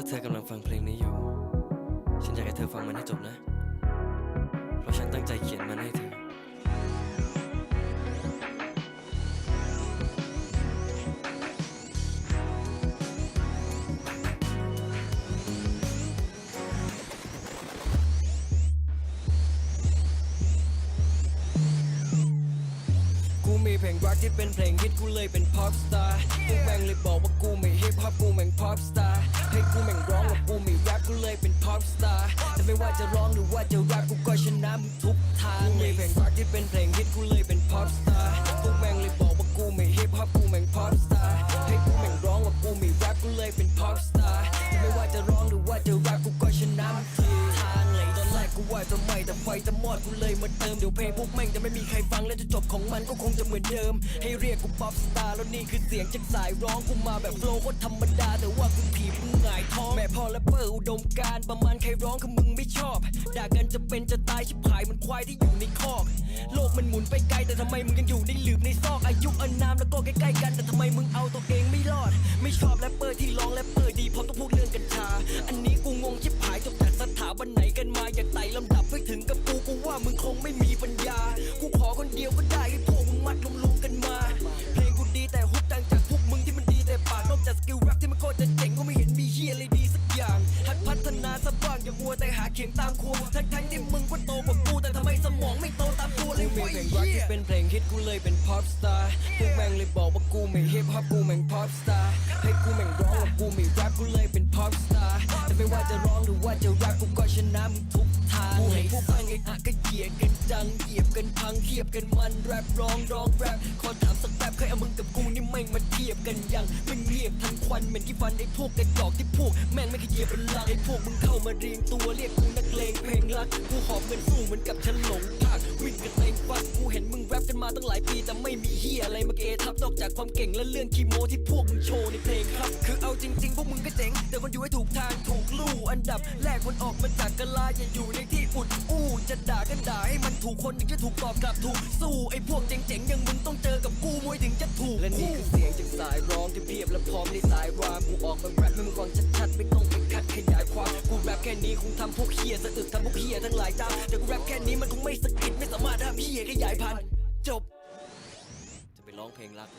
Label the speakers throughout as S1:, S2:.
S1: ถ้าเธอกำลังฟังเพลงนี้อยู่ ฉันอยากให้เธอฟังมันให้จบนะ เพราะฉันตั้งใจเขียนมันให้เธอ กูมีเพลงรักที่เป็นเพลงฮิตกูเลยเป็น pop star พวกแม่งเลยบอกว่ากูไม่ฮิปฮอปกูแม่ง pop star ให้กูแม่งร้องว่ากูไม่แรปกูเลยเป็นพอปสตาร์แต่ไม่ว่าจะร้องหรือว่าจะแรปกูก็ชนะมึงทุกทางกูมีเพลงรักที่เป็นเพลงฮิตกูเลยเป็นพอปสตาร์พวกแม่งเลยบอกว่ากูไม่ฮิปฮอปกูแม่ง pop star ให้กูแม่งร้องว่ากูไม่แรปกูเลยเป็นพอปสตาร์แต่ไม่ว่าจะร้องหรือว่าจะแรปกูก็ ว่าจะไมแต่ไฟจะมอดกูเลยมาเติมเดี๋ยวเพลงพวกแม่งจะไม่มีใครฟังและจะจบของมันก็คงจะเหมือนเดิม ให้เรียกกูป๊อปสตาร์แล้วนี่คือเสียงจากสายร้องกูมาแบบโฟล์โคตรธรรมดา แต่ว่ากูผีมึงหงายท้องแม่พ่อและเปิดอุดมการประมาณใครร้องคือมึงไม่ชอบด่ากันจะเป็นจะตายชิบหายมันควายที่อยู่ในคอก โลกมันหมุนไปไกลแต่ทำไมมึงยังอยู่ในหลืบในซอกอายุอานามแล้วก็ใกล้ๆกันแต่ทำไมมึงเอาตัวเองไม่รอด ไม่ชอบแรปเปอร์ที่ร้องแรปเปอร์ดีพราะต้องพูดเรื่องกัญชา อันนี้กูงงชิบหาย บันไหนกันมาอยากไต่ลำดับให้ถึงกับกูกูว่ามึงคงไม่มีปัญญา กูขอคนเดียวก็ได้ให้พวกมึงมัดรวมๆกันมา เพลงกูดีแต่ฮุบดังจากพวกมึงที่มันดีแต่ปากนอกจากสกิลแรปที่มันโคตรจะเจ๋งก็ไม่เห็นมีเฮียอะไรดีสักอย่างหัดพัฒนาสักบ้างอย่ามัวแต่หาเข็มตามครัวทั้งๆที่มึงก็โตกว่ากูแต่ทำไมสมองไม่โตตามกูเลยวะไอ้เหี้ยเป็นเพลง ฮิตกูเลยเป็น pop star พวกแม่งเลยบอกว่ากูไม่ฮิปฮอปกูแม่ง pop star ให้กูแม่งร้องว่ากูไม่แรปกูเลยเป็น pop star แต่ไม่ว่าจะร้องหรือว่าจะแรปกูก็ชนะมึงทุกทางกูเห็นพวกแม่งไอ้อะก็เหยียดกันจังเหยียบกันพังเทียบกันมันแรปร้องร้องแรปขอถามสักแป๊บเคยเอามึงกับกูนี่แม่งมาเทียบกันยังไม่เงียบทันควันเหม็นที่ฟันไอ้พวกกระจอกที่พวกแม่งไม่เคยเหยียบเป็นลังไอ้พวกมึงเข้ามาเรียงตัวเรียกกูนักเลงเพลงรักกูหอบเงินสู้เหมือนกับฉันหลงทางวิ่งกันเต็งฟักกูเห็นมึงแร ปกันมาตั้งหลายปีแต่ไม่มีเฮียอะไรมาเกทับนอกจากความเก่งและเรื่องคีโมที่พวกมึงโชว์ในเพลงครับ คือเอาจริง ๆ พวกมึงก็เจ๋ง แต่คนอยู่ให้ถูกทางถูกลู่อันดับ แรกคนออกมาจากกะลาอย่าอยู่ในที่อุดอู้จะด่ากันด่าให้มันถูกคนถึงจะถูกตอบกลับถูกสู้ไอ้พวกเจ๋งๆอย่างมึงต้องเจอกับกูมวยถึงจะถูกและนี่คือเสียงจากสายร้องที่เพียบและพร้อมในสายรามกูออกมาแรปให้มึงฟังชัดๆไม่ต้องไปคัดขยายความกูแรปแค่นี้คงทำพวกเฮียสะอึกทำพวกเฮียทั้งหลายตาแต่กูแรปแค่นี้มันคงไม่สะกิดไม่สามารถทำเฮียขยายพันธุ์ จบ จะไปร้องเพลงรัก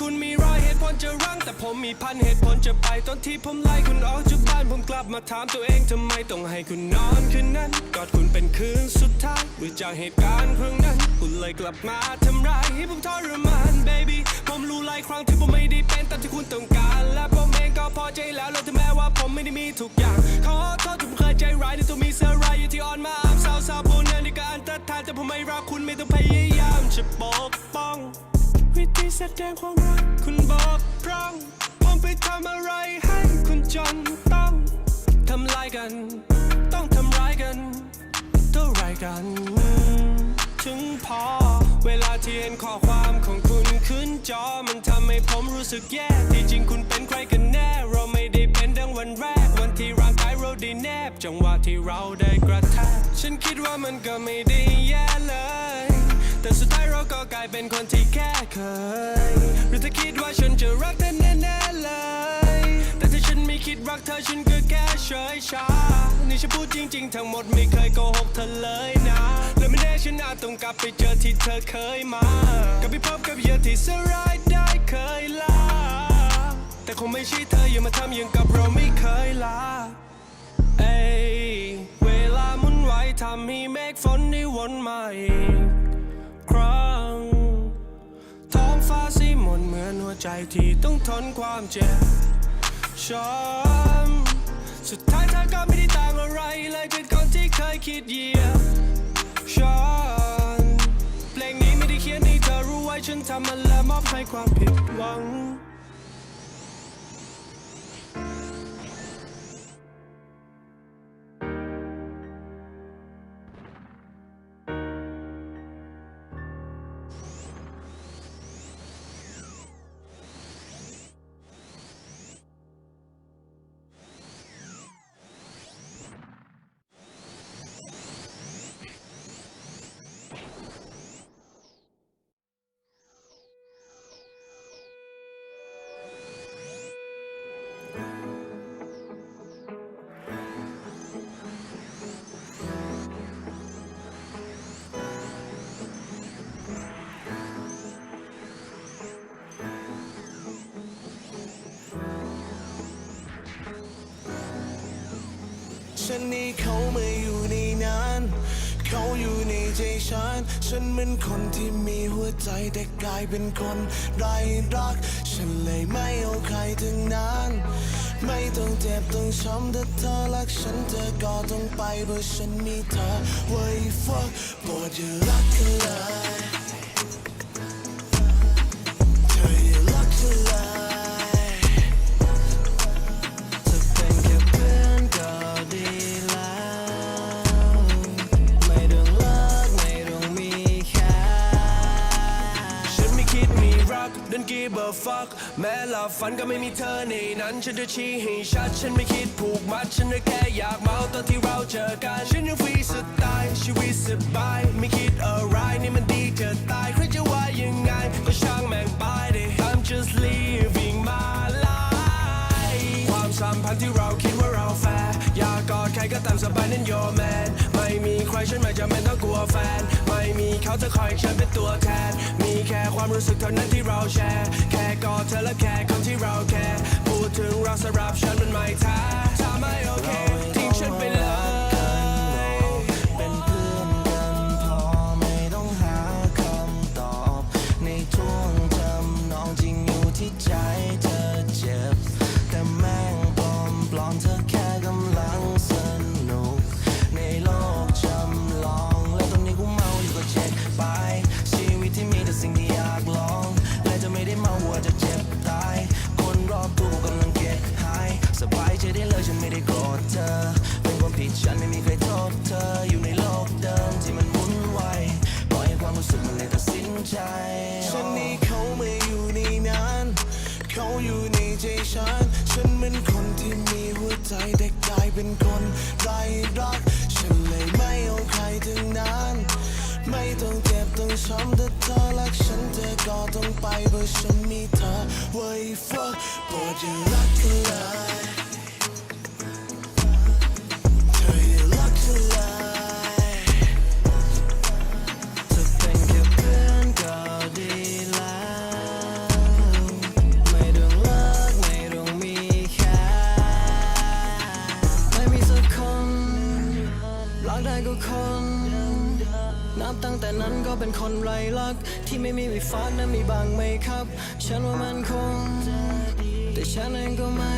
S2: คุณมีร้อยเหตุผลจะรั้งแต่ผมมีพันเหตุผลจะไปตอนที่ผมไล่คุณออกจากบ้านผมกลับมาถามตัวเองทำไมต้องให้คุณนอนคืนนั้นกอดคุณเป็นคืนสุดท้ายหรือจากเหตุการณ์ครั้งนั้น คุณเลยกลับมาทำร้ายให้ผมทรมาน baby ผมรู้หลายครั้งที่ผมไม่ได้เป็นตามที่คุณต้องการ และผมเองก็พอใจแล้วและถึงแม้ว่าผมไม่ได้มีทุกอย่าง ขอโทษที่ผมเคยใจร้ายในตัวมีเสื้อรายอยู่ที่อ่อนมาอับสาวสาวๆพวกนั้นในการอันตรธานแต่ผมไม่รักคุณไม่ต้องพยายามจะปกป้อง วิธีแสดงความรักคุณบอกพร่องผมไปทำอะไรให้คุณจนต้องทำลายกัน ต้องทำร้ายกันเท่าไรกัน ถึงพอ เวลาที่เห็นข้อความของคุณขึ้นจอมันทำให้ผมรู้สึกแย่ที่จริงคุณเป็นใครกันแน่ เราไม่ได้เป็นดังวันแรก วันที่ร่างกายเราได้แนบ จังหวะที่เราได้กระแทกฉันคิดว่ามันก็ไม่ได้แย่เลย แต่สุดท้ายเราก็กลายเป็นคนที่แค่เคย หรือเธอคิดว่าฉันจะรักเธอแน่ๆเลย แต่ถ้าฉันไม่คิดรักเธอฉันก็แค่เฉยชา นี่ฉันพูดจริง ๆ ทั้งหมดไม่เคยโกหกเธอเลยนะ และไม่แน่ฉันอาจต้องกลับไปเจอที่เธอเคยมากับไปพบกับเหยื่อที่สลายได้เคยลา แต่คงไม่ใช่เธออย่ามาทำอย่างกับเราไม่เคยลาเอ้ยเวลาหมุนไหวทำให้เมฆฝนได้วนมาอีก ครั้ง ท้องฟ้าสีหมนเหมือนหัวใจที่ต้องทนความเจ็บช้ำสุดท้ายเธอก็ไม่ได้ต่างอะไรเลยจากคนที่เคยคิดเยียบช้อนเพลงนี้ไม่ได้เขียนให้เธอรู้ไว้ฉันทำมันและมอบให้ความผิดหวัง
S3: ฉันนี่เขาไม่อยู่ในนั้นเขาอยู่ในใจฉัน ฉันเหมือนคนที่มีหัวใจแต่กลายเป็นคนไร้รัก ฉันเลยไม่เอาใครทั้งนั้น ไม่ต้องเจ็บต้องช้ำถ้าเธอรักฉันเธอก็ต้องไปเพราะฉันมีเธอไว้ fuck โปรดอย่ารักกันเลย
S2: fuck แม้หลับฝันก็ไม่มีเธอในนั้น ฉันจะชี้ให้ชัด ฉันไม่คิดผูกมัด ฉันแค่อยากเมาตอนที่เราเจอกัน ฉันยังฟรีสไตล์ชีวิตสบาย ไม่คิดอะไรนี่มันดีจะตาย ใครจะว่ายังไง ก็ช่างแม่งไปดิ I'm just living my life ความสัมพันธ์ที่เราคิดว่าเราแฟร์อยากกอดใครก็ตามสบายนั่น your man ใครฉันไม่จำเป็นต้องกลัวแฟน ไม่มีเขาจะคอยฉันเป็นตัวแทน มีแค่ความรู้สึกเท่านั้นที่เราแชร์ แค่กอดเธอและแค่คนที่เราแคร์พูดถึงเราสำหรับฉันมันไม่แท้ถ้าไม่โอเค เป็
S3: นคนไร้รัก ฉันเลยไม่เอาใครถึงนั้น ไม่ต้องเจ็บต้องช้ำถ้าเธอรักฉันเธอก็ต้องไปเพราะฉันมีเธอไว้ fuck โปรดอย่ารักกันเลย ไรลั
S1: กที่ไม่มีวิฟ้านั้นมีบางไหมครับ ฉันว่ามันคง แต่ฉันเองก็ไม่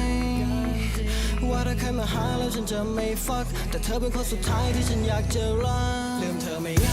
S1: ว่าถ้าใครมาหาแล้วฉันจะไม่ฟัก แต่เธอเป็นคนสุดท้ายที่ฉันอยากจะรักลืมเธอไม่